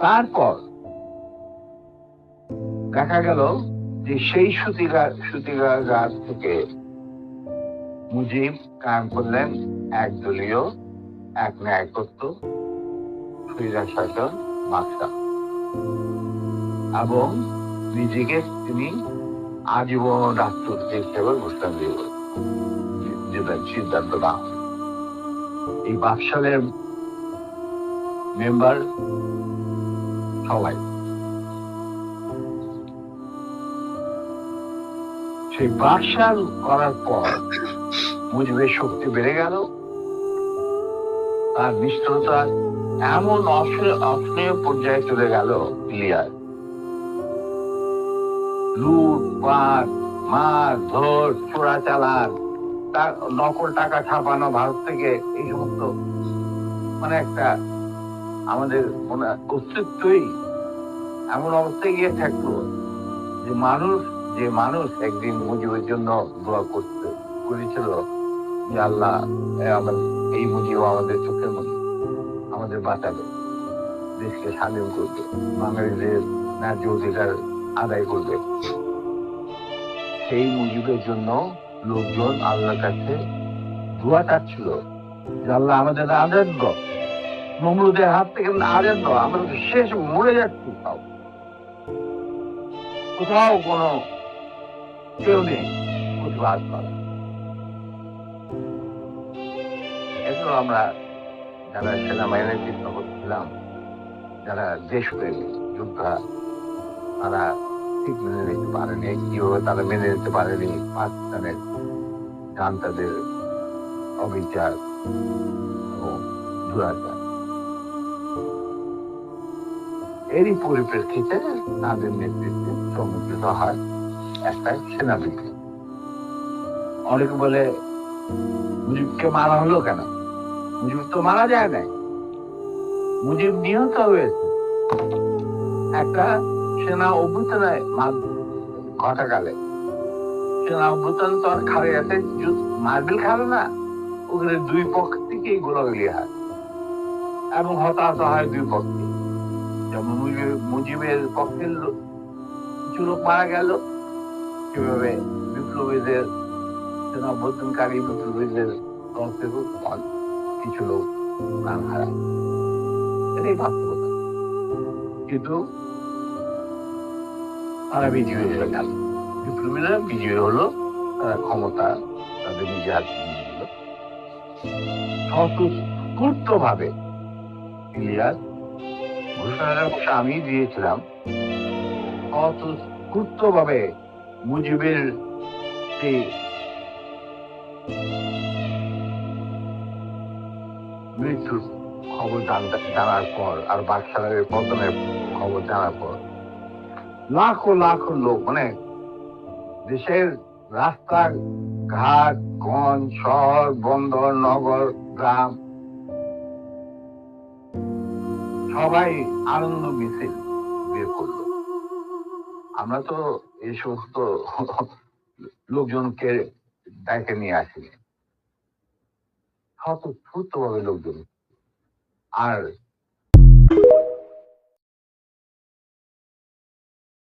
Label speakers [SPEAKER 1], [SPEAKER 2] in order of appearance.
[SPEAKER 1] তারপর দেখা গেল যে সেই সুতিকা গাছ থেকে মুজিব কায়েম করলেন একদলীয়, এক ন্যায়কত্ব ফিরা শাসন মাকসা এবং নিজেকে তিনি আজীবন রাষ্ট্রপতি হিসেবে ঘোষণা দিয়ে যেটা সিদ্ধান্ত না এই বাকশালের মেম্বার সবাই সেই বাকশাল করার পর মুজিবের শক্তি বেড়ে গেল। তার নিষ্ঠুরতা এমন অসহনীয় পর্যায়ে চলে গেল ক্লিয়ার। লুট, পাট, মার, ধর, চোরা চালান, তার নকল টাকা ছাপানো ভারত থেকে এই সমস্ত মানে একটা আমাদের মনে অস্তিত্বই এমন অবস্থায় গিয়ে থাকল যে মানুষ যে মানুষ একদিন মুজিবের জন্য দোয়া করতে করেছিল যে আল্লাহ এই মুজিব আমাদের চোখের মুজিব আমাদের বাঁচাবে, দেশকে স্বাধীন করবে বাঙালিদের ন্যায্য অধিকার আদায় করবে। সেই মুজিবের জন্য লোকজন আল্লাহর কাছে দোয়া চাচ্ছিল যে আল্লাহ আমাদের আজাদ দ নমরুদের হাত থেকে আজাদ দ আমরা তো শেষ মরে যাচ্ছি সব কোথাও কোনো কেউ নেই প্রতিবাদ করা এগুলো আমরা যারা সেনাবাহিনীর চিন্তা করছিলাম যারা দেশপ্রেমী যোদ্ধা, তারা ঠিক মেনে নিতে পারেনি, কীভাবে তারা মেনে নিতে পারেনি, পাকিস্তানের জান্তাদের অবিচার এবং দুরাচার। এরই পরিপ্রেক্ষিতে তাদের নেতৃত্বে সংগঠিত হয় একটা সেনাবাহিনী অনেকে বলে, মুজিবকে মারা হলো কেন? মুজিব তো মারা যায় নাই। মুজিব নিহত হয়েছে। একটা সেনা অভ্যুত্থানের ঘটাকালে সেনা অভ্যুত্থান তো আর খাবে আছে মার্বেল খাবে না, ওখানে দুই পক্ষ থেকেই গোলাগুলি হয়। এবং হতাহত হয় দুই পক্ষে যেমন মুজিব- মুজিবের লোক- কিছু লোক মারা গেল। কীভাবে বিপ্লবীদের সেনা অভ্যুত্থানকারী বিপ্লবীদের থেকে কিছু লোক প্রাণ হারায় এটাই বাস্তবতা। কিন্তু তারা বিজয়ী হয়ে গেল। বিপ্লবীরা বিজয়ী হলো, তারা ক্ষমতা তাদের নিজে হাতে নিয়ে ইলিয়াস আমি দিয়েছিলাম। মুজিবের মৃত্যুর খবর জানার পর আর বাদশাহের পতনের খবর জানার পর লাখো লাখো লোক মানে দেশের রাস্তা ঘাট গঞ্জ, শহর, বন্দর, নগর, গ্রাম সবাই আনন্দ মিছিল বের করল। আমরা তো এই সমস্ত লোকজনকে ডেকে নিয়ে আসিনি। স্বতঃস্ফূর্ত ভাবে লোকজন। আর